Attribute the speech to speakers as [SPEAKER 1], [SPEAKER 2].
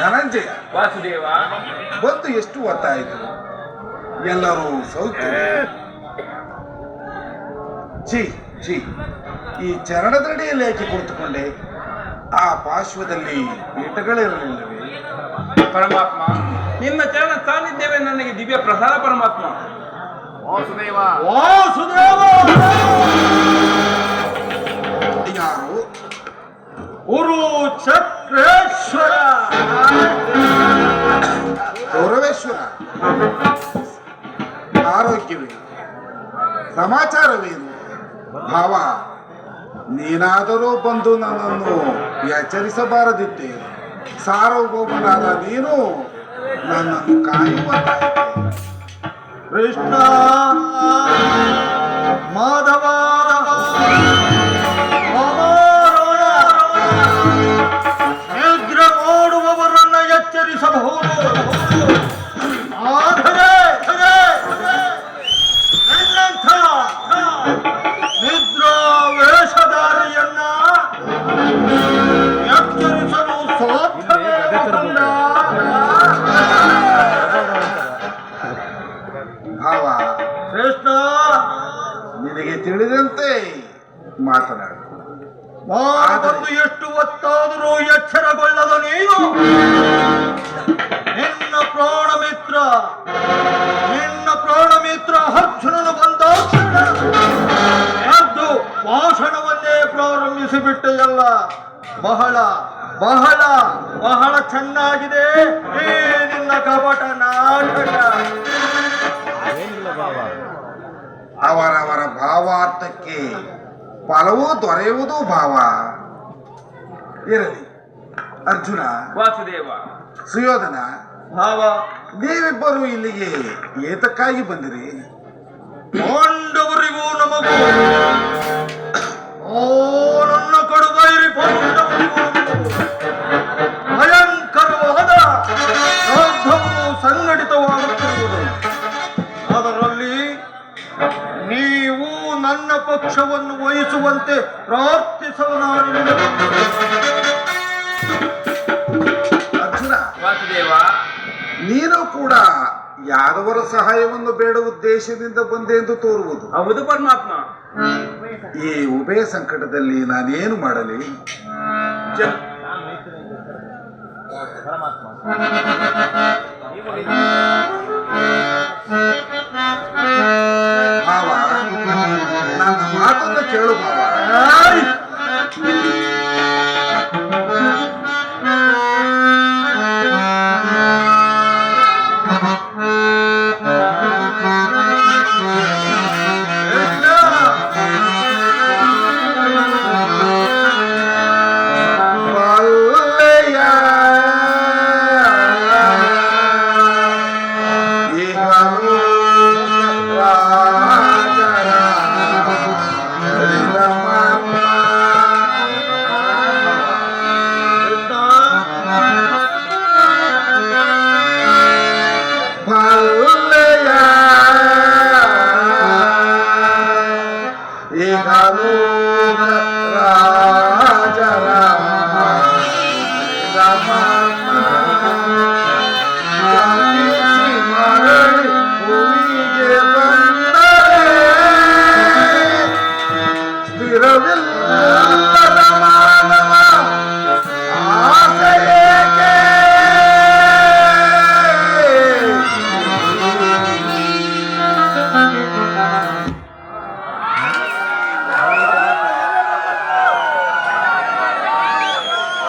[SPEAKER 1] ಧನಂಜಯ.
[SPEAKER 2] ವಾಸುದೇವ.
[SPEAKER 1] ಬಂದು ಎಷ್ಟು ಹೊತ್ತಾಯಿತು ಎಲ್ಲರೂ ಸೌಖ್ಯ. ಜಿ ಜಿ ಈ ಚರಣದಡಿಯಲ್ಲಿ ಯಾಕೆ ಕುಳಿತುಕೊಂಡೆ. ಆ ಪಾರ್ಶ್ವದಲ್ಲಿ ಪೀಠಗಳಿರಲಿಲ್ಲವೇ
[SPEAKER 2] ಪರಮಾತ್ಮ ನಿನ್ನ ಚರಣ ಸಾನ್ನಿಧ್ಯವೇ ನನಗೆ ದಿವ್ಯ ಪ್ರಸಾದ ಪರಮಾತ್ಮ.
[SPEAKER 3] ವಾಸುದೇವ
[SPEAKER 1] ವಾಸುದೇವ ಯಾರು?
[SPEAKER 3] ಗುರು ಚಕ್ರೇಶ್ವರ
[SPEAKER 1] ಗೌರವೇಶ್ವರ. ಆರೋಗ್ಯವೇ? ಸಮಾಚಾರವೇನು? ಭಾವ ನೀನಾದರೂ ಬಂದು ನನ್ನನ್ನು ಎಚ್ಚರಿಸಬಾರದಿತ್ತೆ ಸಾರ್ವಭೌಮನಾದ ನೀನು ನನ್ನನ್ನು ಕಾಯುವ
[SPEAKER 3] ಕೃಷ್ಣ ಮಾಧವ.
[SPEAKER 1] ಭಾವ.
[SPEAKER 3] ಕೃಷ್ಣ!
[SPEAKER 1] ನಿನಗೆ ತಿಳಿದಂತೆ ಮಾತನಾಡು.
[SPEAKER 3] ಎಷ್ಟು ಹೊತ್ತಾದರೂ ಎಚ್ಚರಗೊಳ್ಳದ ನೀನು? ನಿನ್ನ ಪ್ರಾಣ ಮಿತ್ರ ನಿನ್ನ ಪ್ರಾಣ ಮಿತ್ರ ಅರ್ಜುನನು ಬಂದ ಅದು ಭಾಷಣವನ್ನೇ ಪ್ರಾರಂಭಿಸಿಬಿಟ್ಟೆಯಲ್ಲ. ಬಹಳ ಬಹಳ ಬಹಳ ಚೆನ್ನಾಗಿದೆ. ಏ ನಿನ್ನ ಕಪಟ ನಾಟಕ.
[SPEAKER 1] ಅವರವರ ಭಾವಾರ್ಥಕ್ಕೆ ಫಲವೂ ದೊರೆಯುವುದು ಭಾವ. ಇರಲಿ. ಅರ್ಜುನ
[SPEAKER 2] ವಾಸುದೇವ.
[SPEAKER 1] ಸುಯೋಧನ
[SPEAKER 3] ಭಾವ.
[SPEAKER 1] ನೀವಿಬ್ಬರು ಇಲ್ಲಿಗೆ ಏತಕ್ಕಾಗಿ ಬಂದಿರಿ?
[SPEAKER 3] ಪಾಂಡವರಿಗೂ ನಮಗೂ ಓ ನನ್ನ ಕಡುಬೈರಿ ಪಾಂಡವರಿಗೂ. ನಮಗೂ ಭಯಂಕರವಾದ ಯುದ್ಧವು ಪಕ್ಷವನ್ನು ವಹಿಸುವಂತೆ ಪ್ರಾರ್ಥಿಸಲು ನಾನು
[SPEAKER 1] ಅರ್ಜುನ
[SPEAKER 2] ವಾಸುದೇವ.
[SPEAKER 1] ನೀನು ಕೂಡ ಯಾರವರ ಸಹಾಯವನ್ನು ಬೇಡ ಉದ್ದೇಶದಿಂದ ಬಂದೆ ಎಂದು ತೋರುವುದು.
[SPEAKER 2] ಹೌದು ಪರಮಾತ್ಮ.
[SPEAKER 1] ಈ ಉಭಯ ಸಂಕಟದಲ್ಲಿ ನಾನೇನು ಮಾಡಲಿ?
[SPEAKER 2] ಪರಮಾತ್ಮ. ನನ್ನ ಮಾತನ್ನ ಕೇಳು ಬಾಬಾ. Bye.